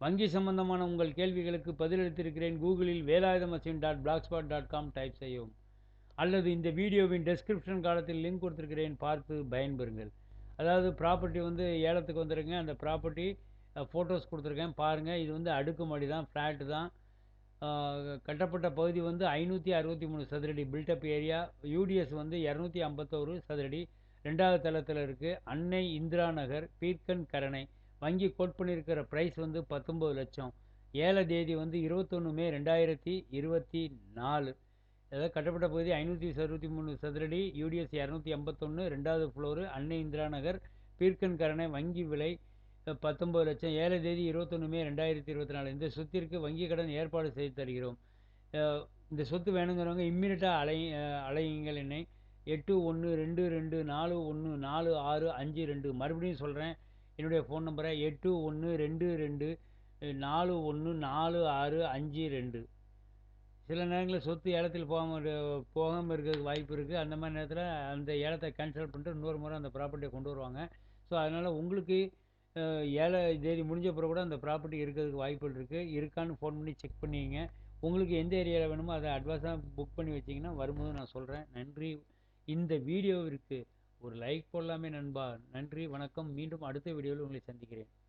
வங்கி சம்பந்தமான உங்கள் கேள்விகளுக்கு பதிலளித்திருக்கிறேன். கூகுளில் Velayutha machine dot blogspot dot com type செய்யவும். அல்லது இந்த வீடியோவின் டெஸ்கிரிப்ஷன் காலத்தில் லிங்க் கொடுத்துருக்கிறேன். பார்த்து பயன்பெறுங்கள். அதாவது ப்ராப்பர்ட்டி வந்து ஏலத்துக்கு வந்துருங்க. அந்த ப்ராப்பர்ட்டி ஃபோட்டோஸ் கொடுத்துருக்கேன். பாருங்கள் இது வந்து அடுக்குமாடி தான் ஃப்ளாட்டு தான். கட்டப்பட்ட பகுதி வந்து ஐநூற்றி அறுபத்தி மூணு சதுரடி பில்டப் ஏரியா யூடிஎஸ் வந்து இரநூத்தி ஐம்பத்தோரு சதுரடி. ரெண்டாவது தளத்தில் இருக்குது அன்னை இந்திரா நகர் பீர்க்கன் கரணை. வங்கி கோட் பண்ணியிருக்கிற ப்ரைஸ் வந்து பத்தொம்பது லட்சம். ஏழை தேதி வந்து இருபத்தொன்று மே ரெண்டாயிரத்தி இருபத்தி நாலு. அதாவது கட்டப்பட்ட பகுதி ஐநூற்றி அறுபத்தி மூணு சதுரடி யூடிஎஸ் இரநூத்தி ஐம்பத்தொன்று ரெண்டாவது ஃப்ளோரு அன்னை இந்திரா நகர் பீர்க்கன்கரணை வங்கி விலை பத்தொம்பது லட்சம். ஏழை தேதி இருபத்தொன்று மே ரெண்டாயிரத்தி இருபத்தி நாலு. இந்த சொத்திற்கு வங்கி கடன் ஏற்பாடு செய்து தருகிறோம். இந்த சொத்து வேணுங்கிறவங்க இம்மிடியட்டாக அலை அலையுங்கள் என்னை. எட்டு ஒன்று ரெண்டு ரெண்டு நாலு ஒன்று நாலு ஆறு அஞ்சு ரெண்டு. மறுபடியும் சொல்கிறேன் என்னுடைய ஃபோன் நம்பரை எட்டு ஒன்று ரெண்டு ரெண்டு நாலு ஒன்று நாலு ஆறு அஞ்சு ரெண்டு. சில நேரங்களில் சொத்து ஏலத்தில் போகாமல் போகாமல் இருக்கிறதுக்கு வாய்ப்பு இருக்குது அந்த மாதிரி நேரத்தில் அந்த ஏலத்தை கேன்சல் பண்ணிட்டு இன்னொரு முறை அந்த ப்ராப்பர்ட்டியை கொண்டு வருவாங்க. ஸோ அதனால் உங்களுக்கு ஏழை தேதி முடிஞ்ச பிறகு கூட அந்த ப்ராப்பர்ட்டி இருக்கிறதுக்கு வாய்ப்புகள் இருக்குது இருக்கான்னு ஃபோன் பண்ணி செக் பண்ணிங்க. உங்களுக்கு எந்த ஏரியாவில் வேணுமோ அதை அட்வான்ஸாக புக் பண்ணி வச்சிங்கன்னா வரும்போது நான் சொல்கிறேன் நன்றி. இந்த வீடியோவிற்கு ஒரு லைக் போடலாமே நண்பா. நன்றி வணக்கம். மீண்டும் அடுத்த வீடியோவில் உங்களை சந்திக்கிறேன்.